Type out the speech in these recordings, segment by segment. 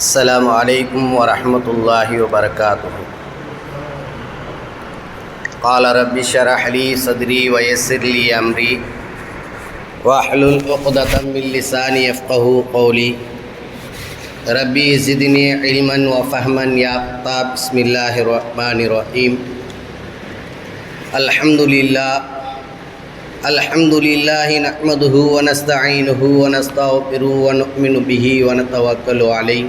السلام عليكم ورحمة الله وبركاته. قال رب اشرح لي صدري ويسر لي أمري. واحلل عقدة من لساني يفقه قولي. ربي زدني علما وفهما يا بسم الله الرحمن الرحيم. الحمد لله. الحمد لله نحمده ونستعينه ونستغفره ونؤمن به ونتوكل عليه.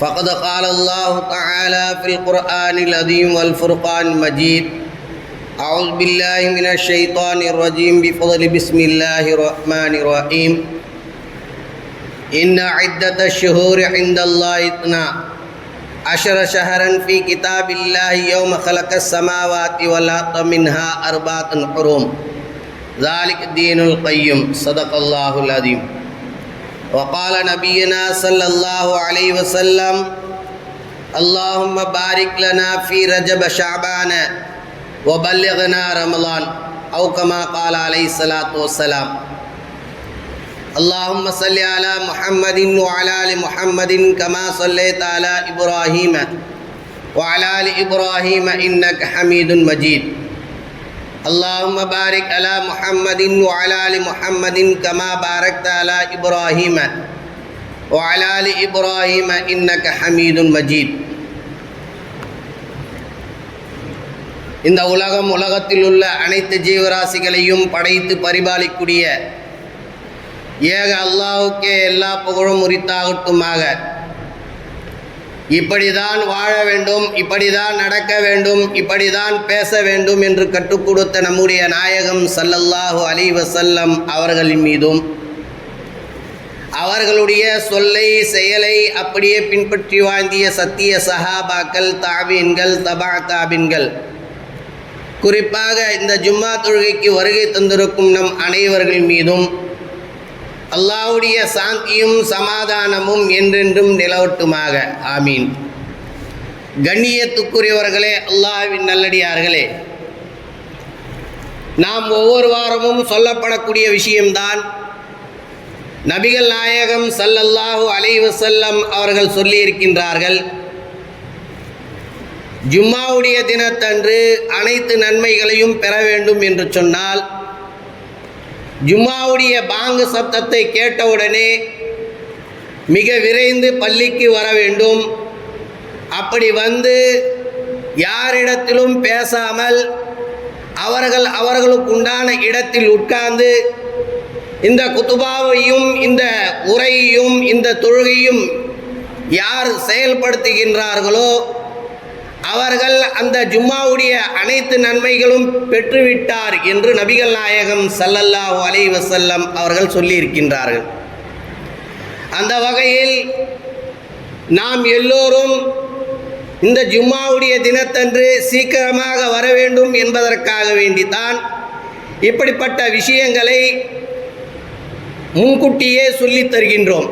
فقد قال الله تعالى في القرآن العظيم والفرقان المجيد أعوذ بالله من الشيطان الرجيم بفضل بسم الله الرحمن الرحيم. إن عدة الشهور عند الله اثنا عشر شهرا في كتاب الله يوم خلق السماوات والأرض منها أربعة حرم ذلك الدين القيم. صدق الله العظيم. وقال نبينا صلى الله عليه وسلم اللهم بارك لنا في رجب شعبان وبلغنا رمضان أو كما قال عليه الصلاة والسلام. اللهم صل على محمد وعلى آل محمد كما صليت على إبراهيم وعلى آل إبراهيم إنك حميد مجيد. اللهم بارك على محمد وعلى ال محمد كما باركت على ابراهيم وعلى ال ابراهيم انك حميد مجيد இந்த உலகம் உலகத்தில் உள்ள அனைத்து ஜீவராசிகளையும் படைத்து பரிபாலிக்கூடிய ஏக அல்லாவுக்கே எல்லா புகழும் உரித்தாகட்டுமாக இப்படிதான் வாழ வேண்டும் இப்படிதான் நடக்க வேண்டும் இப்படிதான் பேச வேண்டும் என்று கற்றுக் கொடுத்த நம்முடைய நாயகம் சல்லல்லாஹு அலி வசல்லம் அவர்களின் மீதும் அவர்களுடைய சொல்லை செயலை அப்படியே பின்பற்றி வாழ்ந்திய சத்திய சஹாபாக்கள் தாபீன்கள் தபா தாபின்கள். குறிப்பாக இந்த ஜும்மா தொழுகைக்கு வருகை தந்திருக்கும் நம் அனைவர்கள் மீதும் அல்லாவுடைய சாந்தியும் சமாதானமும் என்றென்றும் நிலவட்டுமாக. ஆமீன். கண்ணியத்துக்குரியவர்களே அல்லாவின் நல்லடியார்களே நாம் ஒவ்வொரு வாரமும் சொல்லப்படக்கூடிய விஷயம்தான் நபிகள் நாயகம் சல்லல்லாஹு அலைவசல்லம் அவர்கள் சொல்லியிருக்கின்றார்கள். ஜும்மாவுடைய தினத்தன்று அனைத்து நன்மைகளையும் பெற வேண்டும் என்று சொன்னால் ஜும்மாவுடைய பாங்கு சப்தத்தை கேட்டவுடனே மிக விரைந்து பள்ளிக்கு வர வேண்டும். அப்படி வந்து யாரிடத்திலும் பேசாமல் அவர்கள் அவர்களுக்கு உண்டான இடத்தில் உட்கார்ந்து இந்த குத்துபாவையும் இந்த உரையையும் இந்த தொழுகையும் யார் செயல்படுத்துகின்றார்களோ அவர்கள் அந்த ஜும்மாவுடைய அனைத்து நன்மைகளும் பெற்றுவிட்டார் என்று நபிகள் நாயகம் சல்லல்லாஹு அலை வசல்லம் அவர்கள் சொல்லியிருக்கின்றார்கள். அந்த வகையில் நாம் எல்லோரும் இந்த ஜும்மாவுடைய தினத்தன்று சீக்கிரமாக வர வேண்டும் என்பதற்காக வேண்டித்தான் இப்படிப்பட்ட விஷயங்களை முன்கூட்டியே சொல்லித் தருகின்றோம்.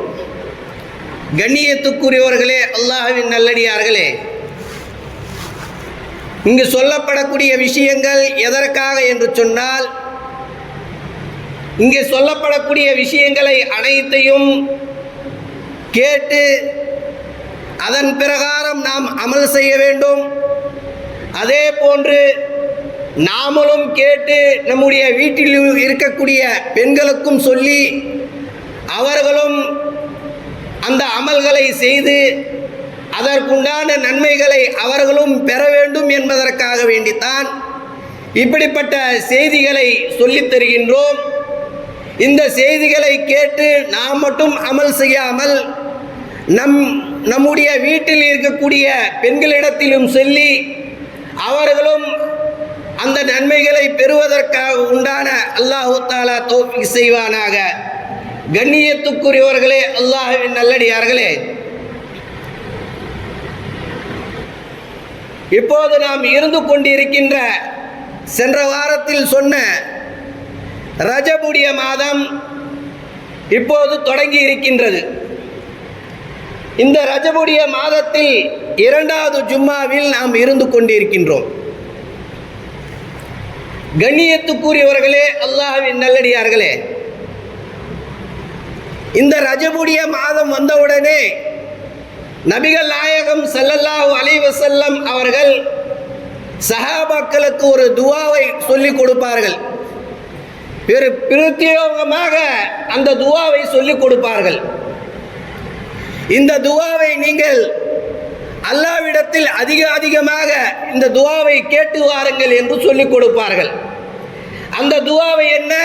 கண்ணியத்துக்குரியவர்களே அல்லாஹவின் நல்லடியார்களே இங்கு சொல்லப்படக்கூடிய விஷயங்கள் எதற்காக என்று சொன்னால் இங்கே சொல்லப்படக்கூடிய விஷயங்களை அனைத்தையும் கேட்டு அதன் பிரகாரம் நாம் அமல் செய்ய வேண்டும். அதே போன்று நாமளும் கேட்டு நம்முடைய வீட்டில் இருக்கக்கூடிய பெண்களுக்கும் சொல்லி அவர்களும் அந்த அமல்களை செய்து அதற்குண்டான நன்மைகளை அவர்களும் பெற வேண்டும் என்பதற்காக வேண்டித்தான் இப்படிப்பட்ட செய்திகளை சொல்லித் தருகின்றோம். இந்த செய்திகளை கேட்டு நாம் மட்டும் அமல் செய்யாமல் நம் நம்முடைய வீட்டில் இருக்கக்கூடிய பெண்களிடத்திலும் சொல்லி அவர்களும் அந்த நன்மைகளை பெறுவதற்காக உண்டான அல்லாஹு தாலா தோப்பி செய்வானாக. கண்ணியத்துக்குரியவர்களே அல்லாஹுவின் நல்லடியார்களே இப்போது நாம் இருந்து கொண்டிருக்கின்ற சென்ற வாரத்தில் சொன்ன ரஜபுடைய மாதம் இப்போது தொடங்கி இருக்கின்றது. இந்த ரஜபுடைய மாதத்தில் இரண்டாவது ஜும்மாவில் நாம் இருந்து கொண்டிருக்கின்றோம். கண்ணியத்துக்குரியவர்களே அல்லாஹின் நல்லடியார்களே இந்த ரஜபுடைய மாதம் வந்தவுடனே நபிகள் நாயகம் செல்ல வசல்லம் அவர்கள் சஹாபாக்களுக்கு ஒரு துவாவை சொல்லிக் கொடுப்பார்கள். பெரு பிரத்யோகமாக அந்த துவாவை சொல்லிக் கொடுப்பார்கள். இந்த துவாவை நீங்கள் அல்லாவிடத்தில் அதிக அதிகமாக இந்த துவாவை கேட்டு வாருங்கள் என்று சொல்லிக் கொடுப்பார்கள். அந்த துவாவை என்ன?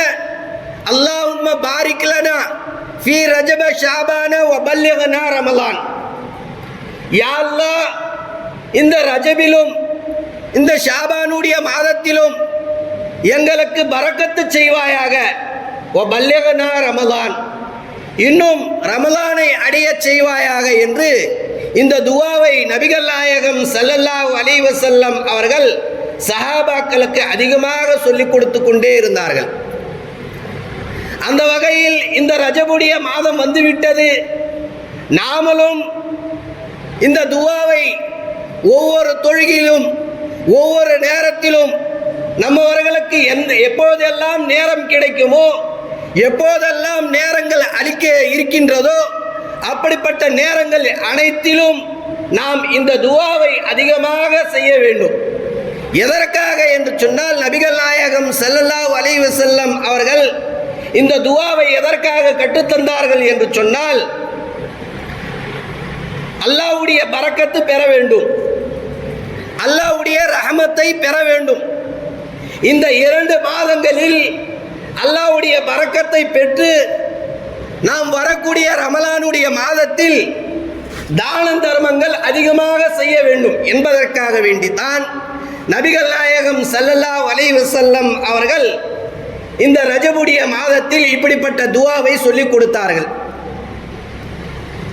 அல்லாஹும்ம பாரிக்கலனா ஃபி ரஜப ஷாபான வ ரமலான். யா அல்லாஹ் இந்த ரஜபிலும் இந்த ஷாபானுடைய மாதத்திலும் எங்களுக்கு பறக்கத்து செய்வாயாக. ஓ பல்யகனா ரமலான் இன்னும் ரமலானை அடைய செய்வாயாக என்று இந்த துவாவை நபிகள் நாயகம் சல்லல்லா அலைஹி செல்லம் அவர்கள் சஹாபாக்களுக்கு அதிகமாக சொல்லிக் கொடுத்து கொண்டே இருந்தார்கள். அந்த வகையில் இந்த ரஜபுடைய மாதம் வந்துவிட்டது. நாமளும் இந்த துவாவை ஒவ்வொரு தொழுகிலும் ஒவ்வொரு நேரத்திலும் நம்மவர்களுக்கு எந்த எப்போதெல்லாம் நேரம் கிடைக்குமோ எப்போதெல்லாம் நேரங்கள் அளிக்க இருக்கின்றதோ அப்படிப்பட்ட நேரங்கள் அனைத்திலும் நாம் இந்த துவாவை அதிகமாக செய்ய வேண்டும். எதற்காக என்று சொன்னால் நபிகள் நாயகம் செல்லல்லா அலைஹி வஸல்லம் அவர்கள் இந்த துவாவை எதற்காக கற்றுத்தந்தார்கள் என்று சொன்னால் அல்லாவுடைய பறக்கத்து பெற வேண்டும். அல்லாவுடைய ரஹமத்தை பெற வேண்டும். இந்த இரண்டு மாதங்களில் அல்லாவுடைய பறக்கத்தை பெற்று நாம் வரக்கூடிய ரமலானுடைய மாதத்தில் தான தர்மங்கள் அதிகமாக செய்ய வேண்டும் என்பதற்காக வேண்டித்தான் நபிகள் நாயகம் சல்லல்லா வலைவசல்லம் அவர்கள் இந்த ரஜபுடைய மாதத்தில் இப்படிப்பட்ட துவாவை சொல்லிக் கொடுத்தார்கள்.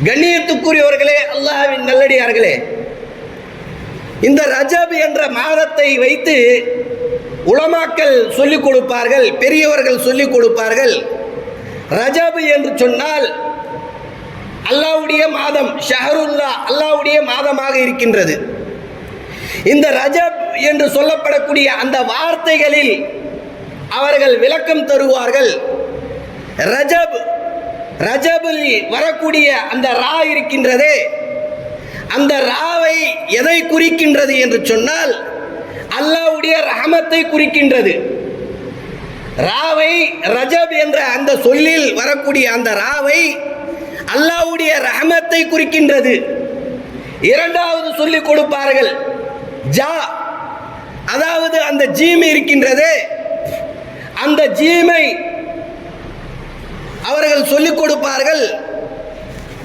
கண்ணியத்துக்குரியவர்களே அல்லாஹ்வின் நல்லடியார்களே இந்த ரஜப் என்ற மாதத்தை வைத்து உளமாக்கள் சொல்லிக் கொடுப்பார்கள் பெரியவர்கள் சொல்லிக் கொடுப்பார்கள். ரஜப் என்று சொன்னால் அல்லாவுடைய மாதம் ஷஹருல்லா அல்லாவுடைய மாதமாக இருக்கின்றது. இந்த ரஜப் என்று சொல்லப்படக்கூடிய அந்த வார்த்தைகளில் அவர்கள் விளக்கம் தருவார்கள் ரஜப் ரஜபில் வரக்கூடிய அந்த ரா இருக்கின்றதே. அந்த ராவை எதை குறிக்கின்றது என்று சொன்னால் அல்லாவுடைய ரஹமத்தை குறிக்கின்றது. ராவை ரஜப் என்ற அந்த சொல்லில் வரக்கூடிய அந்த ராவை அல்லாவுடைய ரஹமத்தை குறிக்கின்றது. இரண்டாவது சொல்லிக் கொடுப்பார்கள் ஜா. அதாவது அந்த ஜீம் இருக்கின்றதே. அந்த ஜீமை அவர்கள் சொல்லிக் கொடுப்பார்கள்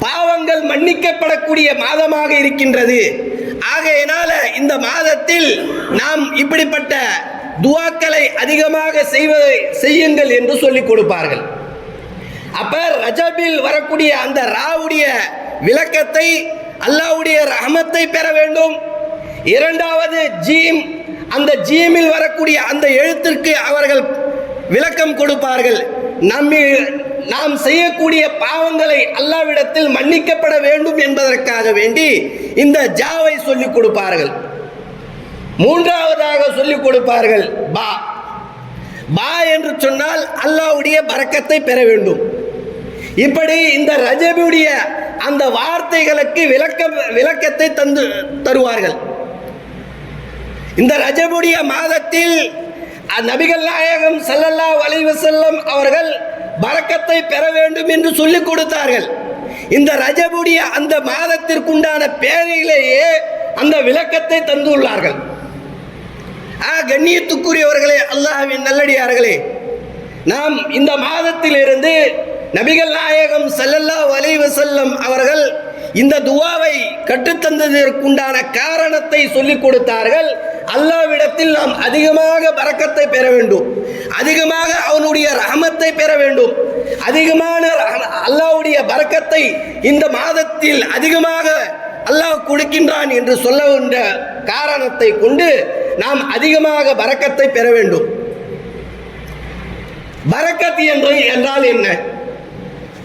பாவங்கள் மன்னிக்கப்படக்கூடிய மாதமாக இருக்கின்றது. ஆகையினால இந்த மாதத்தில் நாம் இப்படிப்பட்ட துவாக்களை அதிகமாக செய்வதை செய்யுங்கள் என்று சொல்லிக் கொடுப்பார்கள். அப்ப ரஜபில் வரக்கூடிய அந்த ராவுடைய விளக்கத்தை அல்லாவுடைய ரஹமத்தை பெற வேண்டும். இரண்டாவது ஜீம் அந்த ஜீமில் வரக்கூடிய அந்த எழுத்திற்கு அவர்கள் விளக்கம் கொடுப்பார்கள். நம்மில் நாம் செய்யக்கூடிய பாவங்களை அல்லாவிடத்தில் மன்னிக்கப்பட வேண்டும் என்பதற்காக வேண்டி இந்த ஜாவை சொல்லிக் கொடுப்பார்கள். மூன்றாவதாக சொல்லிக் கொடுப்பார்கள் பா. பா என்று சொன்னால் அல்லாவுடைய பறக்கத்தை பெற வேண்டும். இப்படி இந்த ரஜபியுடைய அந்த வார்த்தைகளுக்கு விளக்க விளக்கத்தை தந்து தருவார்கள். இந்த ரஜபுடைய மாதத்தில் நபிகள் நாயகம் ஸல்லல்லாஹு வலைவு செல்லம் அவர்கள் பறக்கத்தை பெற வேண்டும் என்று சொல்லிக் கொடுத்தார்கள். இந்த ரஜபுடைய அந்த மாதத்திற்குண்டான பேரையிலேயே அந்த விளக்கத்தை தந்துள்ளார்கள். ஆ கண்ணியத்துக்குரியவர்களே அல்லாஹ்வின் நல்லடியார்களே நாம் இந்த மாதத்திலிருந்து நபிகள் நாயகம் ஸல்லல்லாஹு வலைவசல்லம் அவர்கள் இந்த துவாவை கற்றுத்தந்ததற்குண்டான காரணத்தை சொல்லிக் கொடுத்தார்கள். அல்லாவிடத்தில் நாம் அதிகமாக பறக்கத்தை பெற வேண்டும். அதிகமாக அவனுடைய ரஹமத்தை பெற வேண்டும். அதிகமான அல்லாவுடைய அல்லாஹ்வுடைய இந்த மாதத்தில் அதிகமாக அல்லாஹ் கொடுக்கின்றான் என்று சொல்லுகின்ற காரணத்தை கொண்டு நாம் அதிகமாக பறக்கத்தை பெற வேண்டும். பறக்கத்து என்று என்றால் என்ன?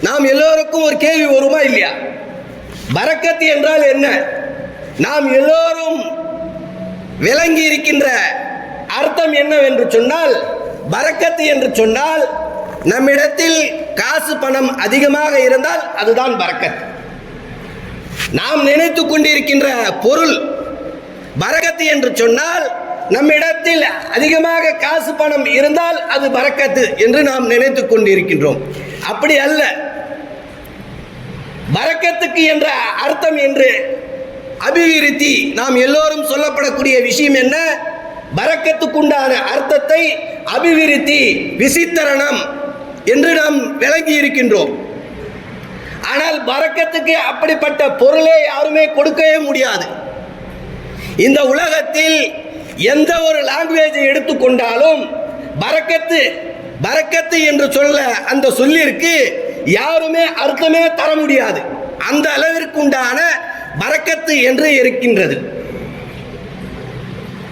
நாம் எல்லோருக்கும் ஒரு கேள்வி வருமா இல்லையா? பரக்கத் என்றால் என்ன? நாம் எல்லோரும் விளங்கி இருக்கின்ற அர்த்தம் என்னவென்று சொன்னால் பரக்கத்து என்று சொன்னால் நம்மிடத்தில் காசு பணம் அதிகமாக இருந்தால் அதுதான் பரக்கத் நாம் நினைத்து கொண்டிருக்கின்ற பொருள் பரக்கத்து என்று சொன்னால் நம்மிடத்தில் அதிகமாக காசு பணம் இருந்தால் அது பறக்கத்து என்று நாம் நினைத்து கொண்டிருக்கின்றோம். அப்படி அல்ல. பரக்கத்துக்கு என்ற அர்த்தம் என்று அபிவிருத்தி நாம் எல்லோரும் சொல்லப்படக்கூடிய விஷயம் என்ன? பரக்கத்துக்குண்டான அர்த்தத்தை அபிவிருத்தி விசித்தரணம் என்று நாம் விளங்கி இருக்கின்றோம். ஆனால் பரக்கத்துக்கு அப்படிப்பட்ட பொருளை யாருமே கொடுக்கவே முடியாது. இந்த உலகத்தில் எந்த ஒரு லாங்குவேஜை எடுத்துக்கொண்டாலும் பறக்கத்து பறக்கத்து என்று சொல்ல அந்த சொல்லிற்கு யாருமே அர்த்தமே தர முடியாது. அந்த அளவிற்கு உண்டான வரக்கத்து என்று இருக்கின்றது.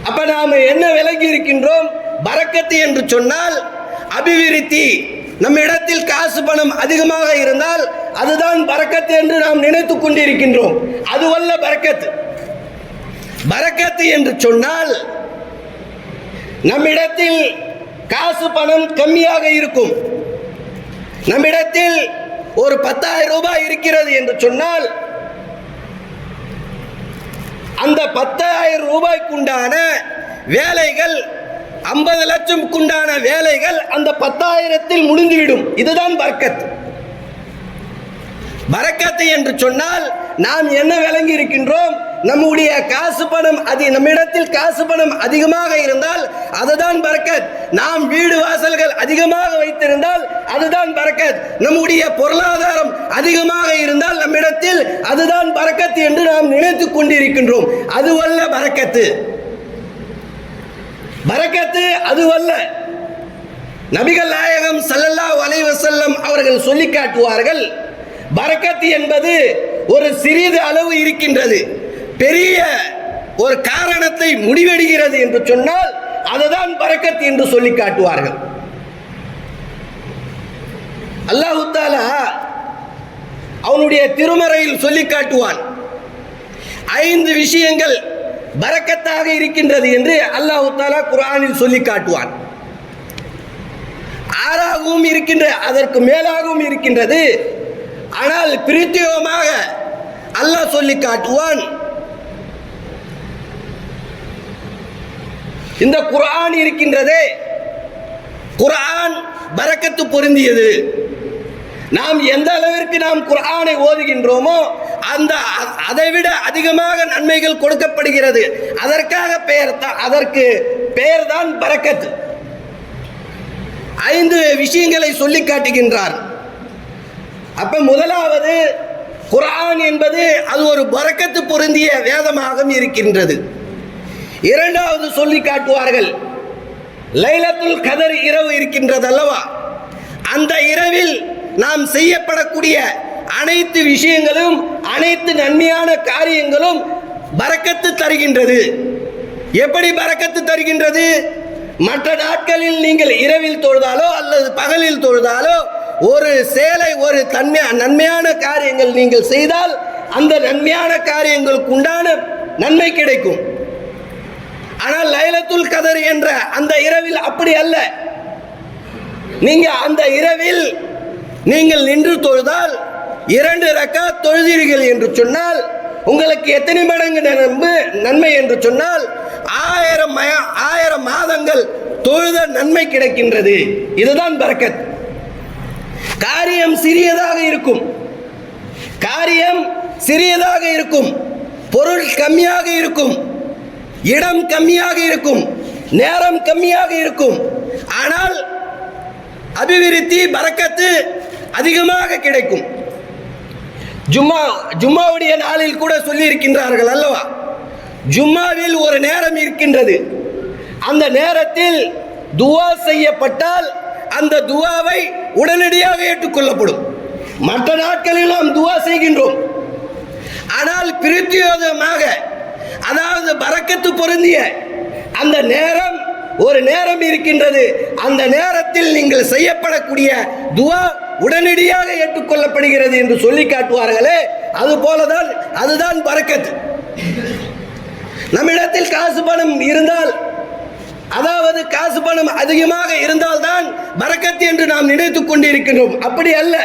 அப்ப நாம் என்ன விலகி இருக்கின்றோம்? வரக்கத்து என்று சொன்னால் அபிவிருத்தி. நம்ம இடத்தில் காசு பணம் அதிகமாக இருந்தால் அதுதான் பறக்கத்து என்று நாம் நினைத்துக் கொண்டிருக்கின்றோம். அதுவல்ல பறக்கத்து பறக்கத்து என்று சொன்னால் நம்மிடத்தில் காசு பணம் கம்மியாக இருக்கும். நம்மிடத்தில் ஒரு பத்தாயிரம் ரூபாய் இருக்கிறது என்று சொன்னால் அந்த பத்தாயிரம் ரூபாய்க்குண்டான வேலைகள் ஐம்பது லட்சம்க்குண்டான வேலைகள் அந்த பத்தாயிரத்தில் முடிந்துவிடும். இதுதான் பரக்கத். பரக்கத்து என்று சொன்னால் நாம் என்ன விளங்கி இருக்கின்றோம் நம்முடைய காசு பணம் அது நம்மிடத்தில் காசு பணம் அதிகமாக இருந்தால் அதுதான் பரக்கத் நாம் வீடு வாசல்கள் அதிகமாக வைத்திருந்தால் அதுதான் பரக்கத் நம்முடைய பொருளாதாரம் அதிகமாக இருந்தால் நம்மிடத்தில் அதுதான் பரக்கத் என்று நாம் நினைத்து கொண்டிருக்கின்றோம். அதுவல்ல பரக்கத்து பரக்கத்து அதுவல்ல நபிகள் நாயகம் சல்லல்லா வலைவசல்லம் அவர்கள் சொல்லி காட்டுவார்கள் பரக்கத்து என்பது ஒரு சிறிது அளவு இருக்கின்றது. பெரிய ஒரு காரணத்தை முடிவெடுகிறது என்று சொன்னால் அதுதான் பறக்கத் என்று சொல்லி காட்டுவார்கள். அல்லாஹு தாலா அவனுடைய திருமறையில் சொல்லி காட்டுவான். ஐந்து விஷயங்கள் பறக்கத்தாக இருக்கின்றது என்று அல்லாஹு தாலா சொல்லி காட்டுவான். ஆறாகவும் இருக்கின்ற அதற்கு மேலாகவும் இருக்கின்றது. ஆனால் பிரத்யேகமாக அல்லாஹ் சொல்லி காட்டுவான். இந்த குரான் இருக்கின்றதே. குரான் பறக்கத்து பொருந்தியது. நாம் எந்த அளவிற்கு நாம் குரானை ஓதுகின்றோமோ அந்த அதைவிட அதிகமாக நன்மைகள் கொடுக்கப்படுகிறது. அதற்காக பெயர் தான் அதற்கு பெயர் தான் பறக்கத்து. ஐந்து விஷயங்களை சொல்லி காட்டுகின்றார். அப்ப முதலாவது குரான் என்பது அது ஒரு பறக்கத்து பொருந்திய வேதமாகவும் இருக்கின்றது. இரண்டாவது சொல்லி காட்டுவார்கள் லைலத்துல் கதர் இரவு இருக்கின்றது அல்லவா அந்த இரவில் நாம் செய்யப்படக்கூடிய அனைத்து விஷயங்களும் அனைத்து நன்மையான காரியங்களும் பறக்கத்து தருகின்றது. எப்படி பறக்கத்து தருகின்றது? மற்ற நாட்களில் நீங்கள் இரவில் தொழுதாலோ அல்லது பகலில் தொழுதாலோ ஒரு சேலை ஒரு தன்மை நன்மையான காரியங்கள் நீங்கள் செய்தால் அந்த நன்மையான காரியங்களுக்கு உண்டான நன்மை கிடைக்கும். ஆனால் லைலத்துல் கதர் என்ற அந்த இரவில் அப்படி அல்ல. நீங்க அந்த இரவில் நீங்கள் நின்று தொழுதால் இரண்டு ரக்கா தொழுதீர்கள் என்று சொன்னால் உங்களுக்கு எத்தனை மடங்கு நன்மை நன்மை என்று சொன்னால் ஆயிரம் மய- ஆயிரம் மாதங்கள் தொழுத நன்மை கிடைக்கின்றது. இதுதான் பரக்கத். காரியம் சிறியதாக இருக்கும். காரியம் சிறியதாக இருக்கும். பொருள் கம்மியாக இருக்கும். இடம் கம்மியாக இருக்கும் நேரம் கம்மியாக இருக்கும். ஆனால் அபிவிருத்தி பறக்கத்து அதிகமாக கிடைக்கும். ஜும்மா ஜும்மாவுடைய நாளில் கூட சொல்லியிருக்கின்றார்கள் அல்லவா? ஜும்மாவில் ஒரு நேரம் இருக்கின்றது. அந்த நேரத்தில் துவா செய்யப்பட்டால் அந்த துவாவை உடனடியாக ஏற்றுக்கொள்ளப்படும். மற்ற நாட்களில் நாம் துவா செய்கின்றோம். ஆனால் பிரத்யோகமாக அதாவது பறக்கத்து பொருந்திய அந்த நேரம் ஒரு நேரம் இருக்கின்றது. அந்த நேரத்தில் நீங்கள் செய்யப்படக்கூடிய துவா உடனடியாக ஏற்றுக்கொள்ளப்படுகிறது என்று சொல்லி காட்டுவார்களே. அது போலதான் அதுதான் பறக்கத்து. நம்மிடத்தில் காசு பணம் இருந்தால் அதாவது காசு பணம் அதிகமாக இருந்தால்தான் பறக்கத்து என்று நாம் நினைத்துக் கொண்டிருக்கின்றோம். அப்படி அல்ல.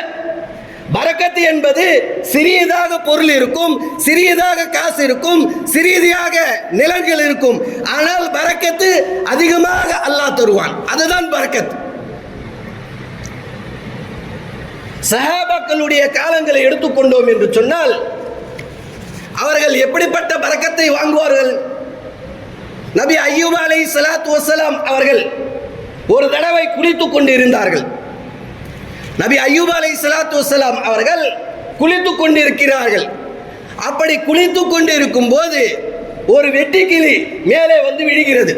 பறக்கத்து என்பது சிறியதாக பொருள் இருக்கும் சிறியதாக காசு இருக்கும் சிறியதாக நிலங்கள் இருக்கும். ஆனால் பறக்கத்து அதிகமாக அல்லாஹ் தருவான். அதுதான் பறக்கத்து சஹாபாக்களுடைய காலங்களை எடுத்துக்கொண்டோம் என்று சொன்னால் அவர்கள் எப்படிப்பட்ட பறக்கத்தை வாங்குவார்கள்? நபி ஐயூபா அலை சலாத்து வசலாம் அவர்கள் ஒரு தடவை குளித்துக் கொண்டிருந்தார்கள். நபி அய்யூப் அலை சலாத்து வலாம் அவர்கள் குளித்து கொண்டிருக்கிறார்கள். அப்படி குளித்து கொண்டிருக்கும் போது ஒரு வெட்டிக்கிளி மேலே வந்து விழுகிறது.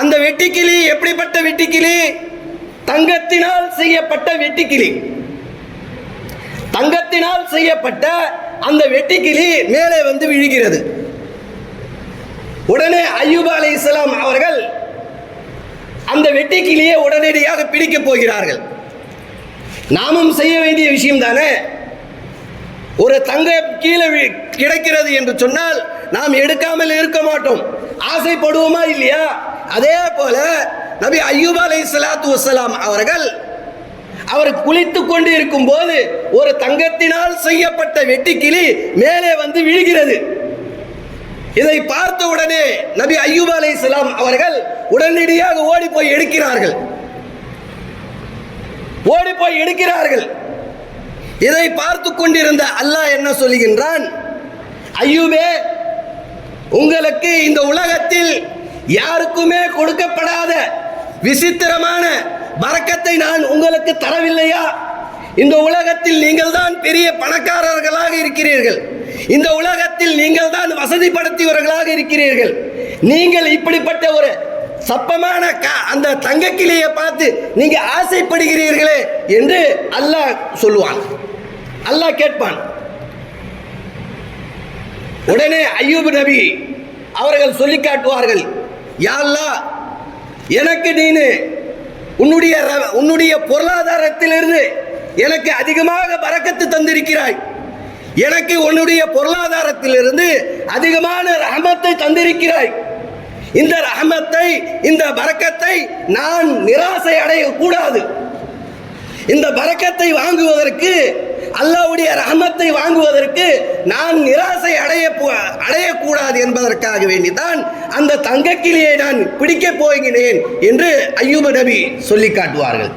அந்த வெட்டிக்கிளி எப்படிப்பட்ட வெட்டிக்கிளி தங்கத்தினால் செய்யப்பட்ட வெட்டிக்கிளி தங்கத்தினால் செய்யப்பட்ட அந்த வெட்டிக்கிளி மேலே வந்து விழுகிறது. உடனே அய்யூப் அலை இஸ்லாம் அவர்கள் அந்த வெட்டுக்கிளியை உடனடியாக பிடிக்கப் போகிறார்கள். நாமும் செய்ய வேண்டிய விஷயம் தானே? ஒரு தங்க கீழே வி- கிடைக்கிறது என்று சொன்னால் நாம் எடுக்காமல் இருக்க மாட்டோம். ஆசைப்படுவோமா இல்லையா? அதே போல நபி ஐயூப் அலை சலாத்து வசலாம் அவர்கள் அவர் குளித்து கொண்டு இருக்கும் போது ஒரு தங்கத்தினால் செய்யப்பட்ட வெட்டிக்கிளி மேலே வந்து விழுகிறது. இதை பார்த்த உடனே நபி ஐயூப் அலைஹிஸ்ஸலாம் அவர்கள் உடனடியாக ஓடி போய் எடுக்கிறார்கள். ஓடி போய் எடுக்கிறார்கள். இதை பார்த்து கொண்டிருந்த அல்லாஹ் என்ன சொல்லுகின்றான் ஐயூபே உங்களுக்கு இந்த உலகத்தில் யாருக்குமே கொடுக்கப்படாத விசித்திரமான வரக்கத்தை நான் உங்களுக்கு தரவில்லையா? இந்த உலகத்தில் நீங்கள் தான் பெரிய பணக்காரர்களாக இருக்கிறீர்கள். இந்த உலகத்தில் நீங்கள் தான் வசதிப்படுத்தியவர்களாக இருக்கிறீர்கள். நீங்கள் இப்படிப்பட்ட ஒரு சப்பமான அந்த அந்த தங்கக்கிளியை பார்த்து நீங்க ஆசைப்படுகிறீர்களே என்று அல்லாஹ் சொல்லுவான். அல்லாஹ் கேட்பான். உடனே ஐயூப் நபி அவர்கள் சொல்லி காட்டுவார்கள் யாழ்லா எனக்கு நீனு உன்னுடைய உன்னுடைய பொருளாதாரத்திலிருந்து எனக்கு அதிகமாக பறக்கத்து தந்திருக்கிறாய். எனக்கு உன்னுடைய பொருளாதாரத்திலிருந்து அதிகமான ரகமத்தை தந்திருக்கிறாய். இந்த ரகமத்தை இந்த பறக்கத்தை நான் நிராசை அடையக்கூடாது. இந்த பறக்கத்தை வாங்குவதற்கு அல்லாவுடைய ரகமத்தை வாங்குவதற்கு நான் நிராசை அடைய அடையக்கூடாது என்பதற்காக வேண்டிதான் அந்த தங்கக்கிளியை நான் பிடிக்கப் போகினேன் என்று ஐயூப நபி சொல்லி காட்டுவார்கள்.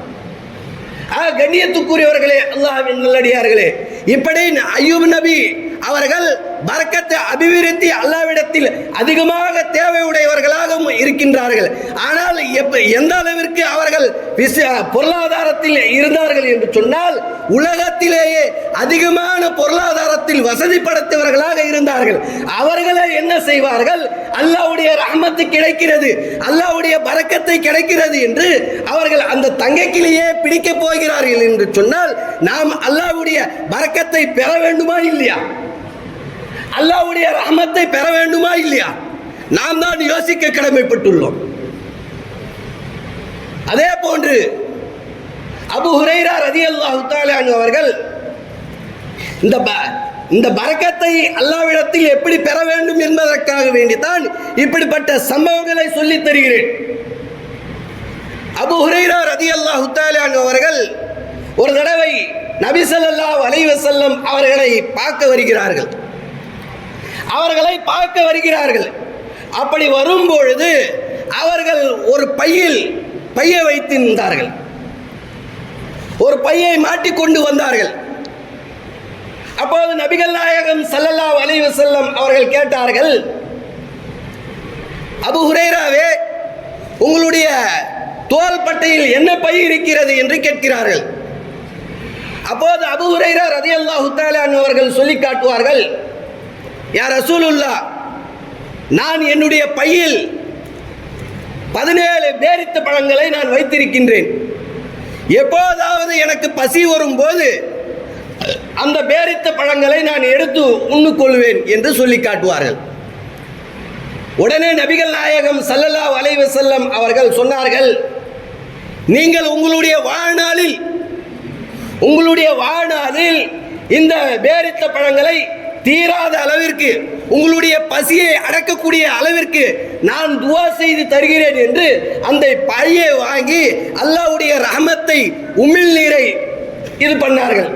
ஆ, கண்ணியத்துக்குரியவர்களே அல்லாஹின் நல்லடியார்களே இப்படி ஐயூப் நபி அவர்கள் பரக்கத்தை அபிவிருத்தி அல்லாவிடத்தில் அதிகமாக தேவையுடையவர்களாகவும் இருக்கின்றார்கள். ஆனால் எந்த அளவிற்கு அவர்கள் பொருளாதாரத்தில் இருந்தார்கள் என்று சொன்னால் உலகத்திலேயே அதிகமான பொருளாதாரத்தில் வசதி படைத்தவர்களாக இருந்தார்கள். அவர்களை என்ன செய்வார்கள்? அல்லாஹ்வுடைய ரஹமத்து கிடைக்கிறது அல்லாவுடைய பரக்கத்தை கிடைக்கிறது என்று அவர்கள் அந்த தங்கைக்கிலேயே பிடிக்கப் போகிறார்கள் என்று சொன்னால் நாம் அல்லாஹ்வுடைய பறக்கத்தை பெற வேண்டுமா இல்லையா? அல்லாவுடைய ரஹமத்தை பெற வேண்டுமா இல்லையா? நாம் தான் யோசிக்க கடமைப்பட்டுள்ளோம். அதே போன்று அபு ஹுரைரா ரதி அல்லாஹு அவர்கள் இந்த இந்த பறக்கத்தை அல்லாவிடத்தில் எப்படி பெற வேண்டும் என்பதற்காக வேண்டித்தான் இப்படிப்பட்ட சம்பவங்களை சொல்லித் தருகிறேன். அபு ஹுரைரா ரதி அல்லாஹ் அவர்கள் ஒரு தடவை நபிசல்லா வலைவ செல்லம் அவர்களை பார்க்க வருகிறார்கள். அவர்களை பார்க்க வருகிறார்கள். அப்படி வரும்பொழுது அவர்கள் ஒரு பையில் பையை வைத்திருந்தார்கள். ஒரு பையை மாட்டிக்கொண்டு வந்தார்கள். அப்போது நபிகள் நாயகம் சல்லல்லா அலைஹி செல்லம் அவர்கள் கேட்டார்கள் அபு ஹுரேராவே உங்களுடைய தோல் பட்டையில் என்ன பை இருக்கிறது? என்று கேட்கிறார்கள். அப்போது அபு ஹுரேரா ரதியல்லாஹு தஆலா அன்ஹு அவர்கள் சொல்லி காட்டுவார்கள் யார் ரசூலுல்லா நான் என்னுடைய பையில் பதினேழு பேரித்த பழங்களை நான் வைத்திருக்கின்றேன். எப்போதாவது எனக்கு பசி வரும்போது அந்த பேரித்த பழங்களை நான் எடுத்து உண்ணுக்கொள்வேன் என்று சொல்லி காட்டுவார்கள். உடனே நபிகள் நாயகம் சல்லல்லா வலைவு செல்லம் அவர்கள் சொன்னார்கள் நீங்கள் உங்களுடைய வாழ்நாளில் உங்களுடைய வாழ்நாளில் இந்த பேரித்த பழங்களை தீராத அளவிற்கு உங்களுடைய பசியை அடக்கக்கூடிய அளவிற்கு நான் துவா செய்து தருகிறேன் என்று அந்த பழியை வாங்கி அல்லாஹ்வுடைய ரஹமத்தை உமிழ் நீரை இது பண்ணார்கள்.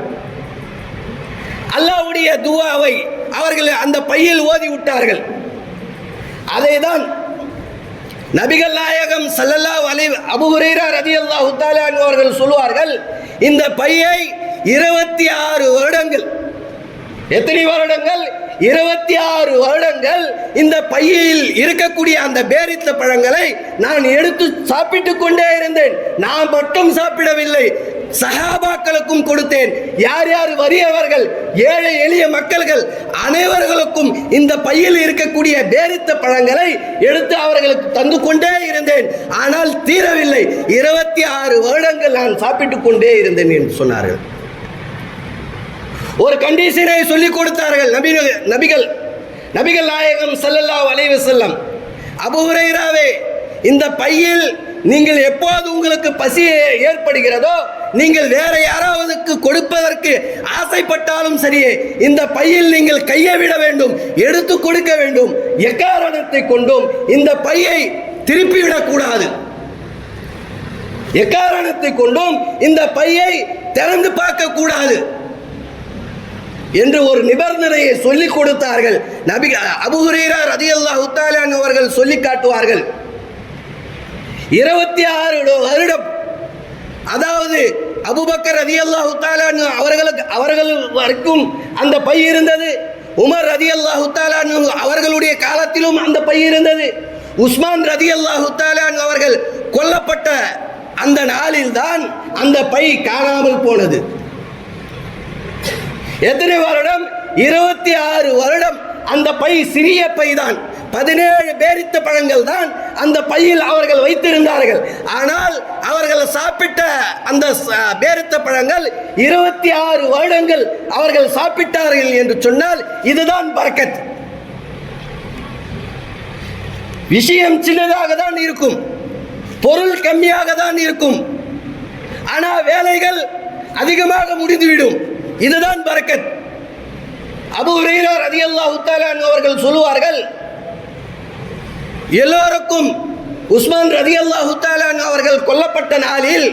அல்லாஹ்வுடைய துவாவை அவர்கள் அந்த பையில் ஓதி விட்டார்கள். அதை தான் நபிகள் நாயகம் சல்லல்லா அலி அபூ ரதி ரலியல்லாஹு தஆலா அவர்கள் சொல்லுவார்கள் இந்த பையை இருபத்தி ஆறு வருடங்கள் எத்தனை வருடங்கள்? இருபத்தி ஆறு வருடங்கள் இந்த பையில் இருக்கக்கூடிய அந்த பேரித்த பழங்களை நான் எடுத்து சாப்பிட்டு கொண்டே இருந்தேன். நான் மட்டும் சாப்பிடவில்லை. சகாபாக்களுக்கும் கொடுத்தேன். யார் யார் வறியவர்கள் ஏழை எளிய மக்கள்கள் அனைவர்களுக்கும் இந்த பையில் இருக்கக்கூடிய பேரித்த பழங்களை எடுத்து அவர்களுக்கு தந்து கொண்டே இருந்தேன். ஆனால் தீரவில்லை. இருபத்தி ஆறு வருடங்கள் நான் சாப்பிட்டு கொண்டே இருந்தேன் என்று சொன்னார்கள். ஒரு கண்டிஷனை சொல்லிக் கொடுத்தார்கள் நபி நபிகள் நபிகள் நாயகம் சல்லல்லா வலைவு செல்லம் அபூ இந்த பையில் நீங்கள் எப்போது உங்களுக்கு பசி ஏற்படுகிறதோ நீங்கள் வேற யாராவதுக்கு கொடுப்பதற்கு ஆசைப்பட்டாலும் சரியே இந்த பையில் நீங்கள் கையை விட வேண்டும் எடுத்து கொடுக்க வேண்டும் எக்காரணத்தை கொண்டும் இந்த பையை திருப்பிவிடக்கூடாது எக்காரணத்தை கொண்டும் இந்த பையை திறந்து பார்க்க கூடாது. என்று ஒரு நிபந்தனையை சொல்லிக் கொடுத்தார்கள். நபி அபுஹுரீரா ரதி அல்லா தஆலா அவர்கள் சொல்லி காட்டுவார்கள். இருபத்தி ஆறு வருடம் அதாவது அபுபக்கர் ரதியல்லாஹு தஆலா அவர்களுக்கு அவர்கள் வரைக்கும் அந்த பை இருந்தது. உமர் ரதியல்லாஹு தஆலா அவர்களுடைய காலத்திலும் அந்த பை இருந்தது. உஸ்மான் ரதியல்லாஹு தஆலா அவர்கள் கொல்லப்பட்ட அந்த நாளில்தான் அந்த பை காணாமல் போனது. எத்தனை வருடம்? இருபத்தி ஆறு வருடம். அந்த பை சிறிய பை தான் பதினேழு பேரித்த பழங்கள் தான் அந்த பையில் அவர்கள் வைத்திருந்தார்கள். ஆனால் அவர்கள் சாப்பிட்ட அந்த பேரித்த பழங்கள் இருபத்தி ஆறு வருடங்கள் அவர்கள் சாப்பிட்டார்கள் என்று சொன்னால் இதுதான் பரக்கத் விஷயம் சின்னதாக தான் இருக்கும். பொருள் கம்மியாக தான் இருக்கும். ஆனால் வேலைகள் அதிகமாக முடிந்துவிடும். இதுதான் பரக்கத் அபு ஹுரைரா ரலியல்லாஹு தஆலா அவர்கள் சொல்லுவார்கள் எல்லோருக்கும் உஸ்மான் ரலியல்லாஹு தஆலா அன்ஹு அவர்கள் கொல்லப்பட்ட நாளில்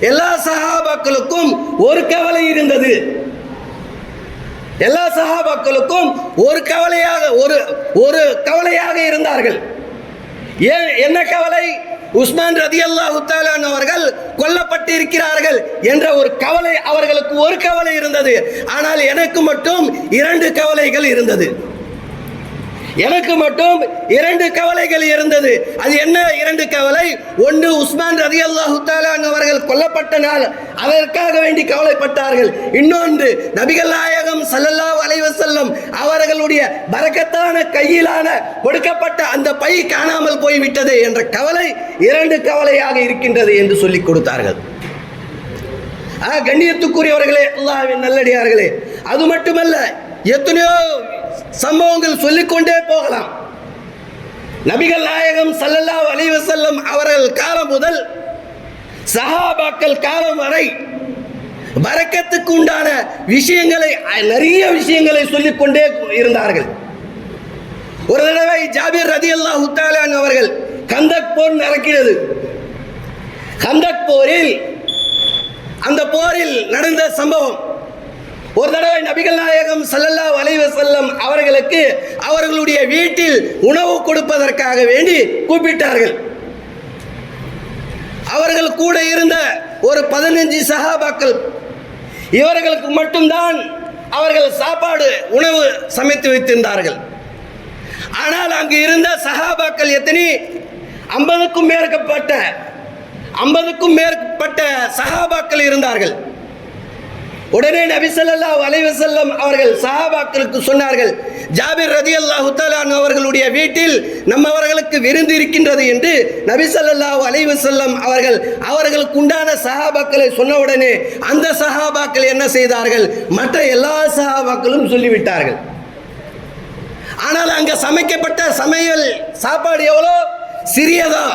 எல்லா சஹாபாக்களுக்கும் ஒரு கவலை இருந்தது. எல்லா சஹாபாக்களுக்கும் ஒரு கவலையாக ஒரு ஒரு கவலையாக இருந்தார்கள். ஏன் என்ன கவலை? உஸ்மான் ரதி அல்லாஹு அவர்கள் கொல்லப்பட்டிருக்கிறார்கள் என்ற ஒரு கவலை அவர்களுக்கு ஒரு கவலை இருந்தது. ஆனால் எனக்கு மட்டும் இரண்டு கவலைகள் இருந்தது. எனக்கு மட்டும் இரண்டு கவலைகள் இருந்தது. அது என்ன இரண்டு கவலை? ஒன்று உஸ்மான் ரதி அல்லாஹு அவர்கள் கொல்லப்பட்ட நாள். அதற்காக வேண்டி கவலைப்பட்டார்கள். இன்னொன்று நபிகள் நாயகம் சல்லல்லா அலைவசல்லம் அவர்களுடைய பரக்கத்தான கையிலான கொடுக்கப்பட்ட அந்த பை காணாமல் போய்விட்டது என்ற கவலை இரண்டு கவலையாக இருக்கின்றது என்று சொல்லிக் கொடுத்தார்கள். ஆ, கண்ணியத்துக்குரியவர்களே அல்லாவின் நல்லடியார்களே அது மட்டுமல்ல எத்தனையோ சம்பவங்கள் சொல்லிக்கொண்டே போகலாம். நபிகள் நாயகம் சல்லல்லா அலைஹி வஸல்லம் அவர்கள் காலம் முதல் சஹாபாக்கள் காலம் வரை வரக்கத்துக்கு உண்டான விஷயங்களை நிறைய விஷயங்களை சொல்லிக்கொண்டே இருந்தார்கள். ஒரு தடவை ஜாபீர் ரதி அல்லா அன்ஹு அவர்கள் கந்தக் போர் நடக்கிறது. கந்தக் போரில் அந்த போரில் நடந்த சம்பவம் ஒரு தடவை நபிகள் நாயகம் செல்லல்லா வலைவ செல்லம் அவர்களுக்கு அவர்களுடைய வீட்டில் உணவு கொடுப்பதற்காக வேண்டி கூப்பிட்டார்கள். அவர்கள் கூட இருந்த ஒரு பதினஞ்சு சகாபாக்கள் இவர்களுக்கு மட்டும்தான் அவர்கள் சாப்பாடு உணவு சமைத்து வைத்திருந்தார்கள். ஆனால் அங்கு இருந்த சகாபாக்கள் எத்தனை? ஐம்பதுக்கும் மேற்பட்ட ஐம்பதுக்கும் மேற்பட்ட சகாபாக்கள் இருந்தார்கள். உடனே நபி ஸல்லல்லாஹு அலைஹி அவர்கள் சஹாபாக்களுக்கு சொன்னார்கள் ஜாபிர் ரதி அல்லாஹு அவர்களுடைய வீட்டில் நம்மவர்களுக்கு விருந்து இருக்கின்றது என்று நபி ஸல்லல்லாஹு அலைஹி அவர்கள் அவர்களுக்கு உண்டான சஹாபாக்களை சொன்ன உடனே அந்த சஹாபாக்கள் என்ன செய்தார்கள்? மற்ற எல்லா சஹாபாக்களும் சொல்லிவிட்டார்கள். ஆனால் அங்க சமைக்கப்பட்ட சமையல் சாப்பாடு எவ்வளோ? சிறியதா?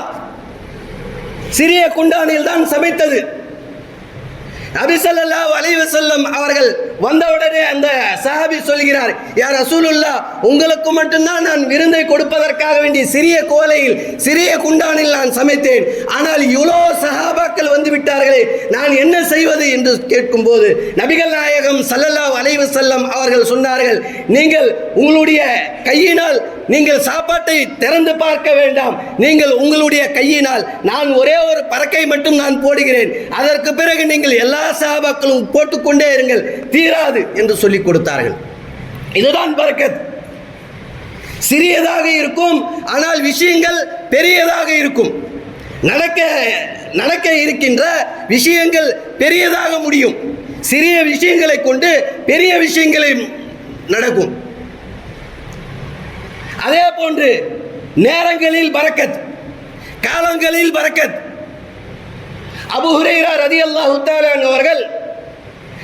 சிறிய குண்டானில் தான் சமைத்தது. நபி ஸல்லல்லாஹு அலைஹி அவர்கள் வந்தவுடனே அந்த சஹாபி சொல்கிறார் யார் ரசூலுல்லா உங்களுக்கு மட்டும்தான் நான் விருந்தை கொடுப்பதற்காக வேண்டிய சிறிய கோலையில் சிறிய குண்டானில் நான் சமைத்தேன். ஆனால் இவ்வளோ சஹாபாக்கள் வந்து விட்டார்களே நான் என்ன செய்வது? என்று கேட்கும்போது நபிகள் நாயகம் சல்லல்லா அலைவு செல்லம் அவர்கள் சொன்னார்கள் நீங்கள் உங்களுடைய கையினால் நீங்கள் சாப்பாட்டை திறந்து பார்க்க வேண்டாம். நீங்கள் உங்களுடைய கையினால் நான் ஒரே ஒரு பறக்கை மட்டும் நான் போடுகிறேன். அதற்கு பிறகு நீங்கள் எல்லா சாபாக்களும் போட்டுக்கொண்டே இருங்கள். தீராது என்று சொல்லிக் கொடுத்தார்கள். இதுதான் பரக்கத். சிறியதாக இருக்கும் ஆனால் விஷயங்கள் பெரியதாக இருக்கும். நடக்க நடக்க இருக்கின்ற விஷயங்கள் பெரியதாக முடியும். சிறிய விஷயங்களை கொண்டு பெரிய விஷயங்களை நடக்கும். அதே போன்று நேரங்களில் பரக்கத் காலங்களில் பரக்கத். அபு ஹுரைரா ரதியல்லாஹு தஆலா அவர்கள்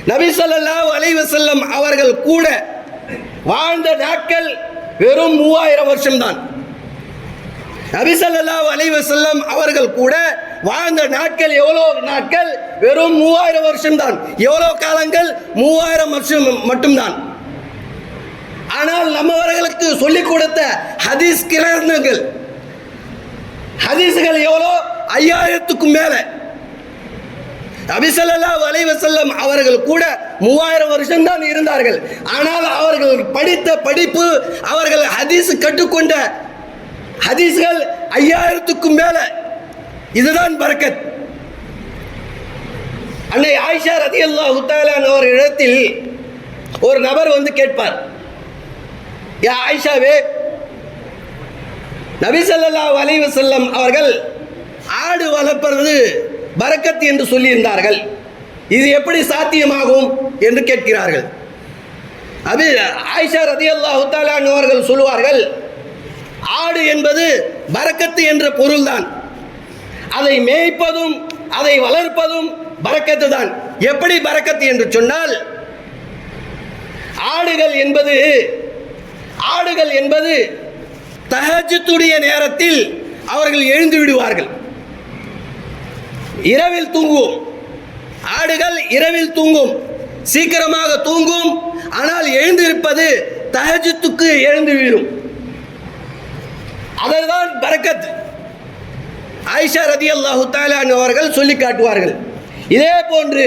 நபி அலைவசல்லம் அவர்கள் கூட வாழ்ந்த நாட்கள் வெறும் மூவாயிரம் வருஷம்தான். நபி அலைவசல்லம் அவர்கள் கூட வாழ்ந்த நாட்கள் எவ்வளோ நாட்கள்? வெறும் மூவாயிரம் வருஷம்தான். எவ்வளோ காலங்கள்? மூவாயிரம் வருஷம் மட்டும்தான். ஆனால் நம்மவர்களுக்கு சொல்லிக் கொடுத்த ஹதீஸ் கிரந்தங்கள் ஹதீஸ்கள் எவ்வளோ? ஐயாயிரத்துக்கும் மேலே. நபிசல்லா வலைவசல்லம் அவர்கள் கூட மூவாயிரம் வருஷம் தான் இருந்தார்கள். ஆனால் அவர்கள் படித்த படிப்பு அவர்கள் ஹதீஸ் கற்றுக்கொண்ட ஹதீஸ்கள் ஐயாயிரத்துக்கும் மேல. இதுதான் பரக்கத். அன்னை ஆயிஷா ரதி அல்லா தஆலா ஒரு இடத்தில் ஒரு நபர் வந்து கேட்பார். யா ஆயிஷாவே நபி ஸல்லல்லாஹு வலைவசல்லம் அவர்கள் ஆடு வளர்ப்பது பரக்கத் என்று சொல்லியிருந்தார்கள். இது எப்படி சாத்தியமாகும் என்று கேட்கிறார்கள். அது ஆயிஷா ரதியல்லாஹு தஆலா அவர்கள் சொல்லுவார்கள் ஆடு என்பது பரக்கத்து என்ற பொருள்தான். அதை மேய்ப்பதும் அதை வளர்ப்பதும் பரக்கத்து தான் எப்படி பரக்கத்து என்று சொன்னால் ஆடுகள் என்பது ஆடுகள் என்பது தகஜத்துடைய நேரத்தில் அவர்கள் எழுந்து விடுவார்கள். இரவில் தூங்கும் ஆடுகள் இரவில் தூங்கும். சீக்கிரமாக தூங்கும். ஆனால் எழுந்திருப்பது தகஜத்துக்கு எழுந்து விடும் அதுதான் பரக்கத். ஆயிஷா ரதி அல்லாஹு அவர்கள் சொல்லி காட்டுவார்கள். இதே போன்று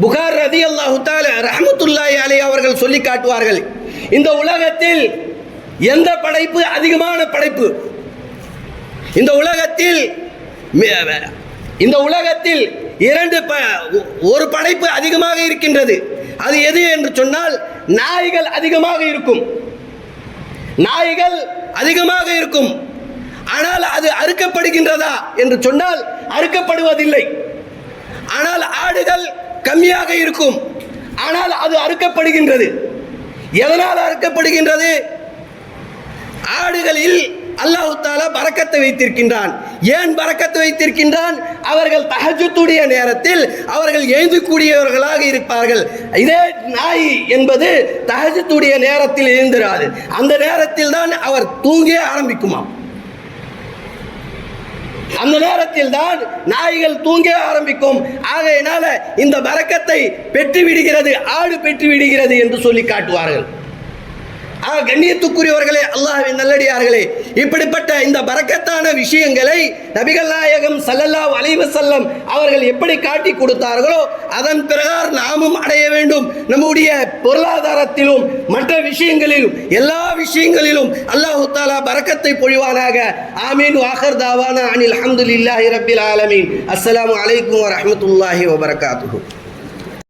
புகார் ரதி அல்லாஹு ரஹமத்துல்லாய் அலை அவர்கள் சொல்லி காட்டுவார்கள். இந்த உலகத்தில் எந்த படைப்பு? அதிகமான படைப்பு. இந்த உலகத்தில் இந்த உலகத்தில் இரண்டு ப- ஒரு படைப்பு அதிகமாக இருக்கின்றது. அது எது என்று சொன்னால் நாய்கள் அதிகமாக இருக்கும். நாய்கள் அதிகமாக இருக்கும். ஆனால் அது அறுக்கப்படுகின்றதா என்று சொன்னால் அறுக்கப்படுவதில்லை. ஆனால் ஆடுகள் கம்மியாக இருக்கும். ஆனால் அது அறுக்கப்படுகின்றது. எதனால் அறுக்கப்படுகின்றது? ஆடுகளில் அல்லாஹு தாலா பறக்கத்தை வைத்திருக்கின்றான். ஏன் பறக்கத்தை வைத்திருக்கின்றான்? அவர்கள் தகஜத்துடைய நேரத்தில் அவர்கள் எழுந்தக்கூடியவர்களாக இருப்பார்கள். இதே நாய் என்பது தஹஜத்துடைய நேரத்தில் எழுந்திராது. அந்த நேரத்தில் தான் அவர் தூங்கிய ஆரம்பிக்குமாம். அந்த நேரத்தில் தான் நாய்கள் தூங்க ஆரம்பிக்கும். ஆகையினால இந்த பறக்கத்தை பெற்று விடுகிறது ஆடு பெற்று விடுகிறது என்று சொல்லி காட்டுவார்கள். கண்ணியத்துக்குரியவர்களே அல்லாஹின் நல்லடியார்களே இப்படிப்பட்ட இந்த பறக்கத்தான விஷயங்களை நபிகள் நாயகம் சல்லல்லா அலைஹி செல்லம் அவர்கள் எப்படி காட்டி கொடுத்தார்களோ அதன் பிறகார் நாமும் அடைய வேண்டும். நம்முடைய பொருளாதாரத்திலும் மற்ற விஷயங்களிலும் எல்லா விஷயங்களிலும் அல்லாஹு தாலா பறக்கத்தை பொழிவானாக. ஆமீன். வாஹர் தாவானா அனில் அல்ஹம்துலில்லாஹி ரபில் ஆலமீன். அஸ்லாம் வலைக்கம் வரமத்துல்லாஹி வபரகாத்து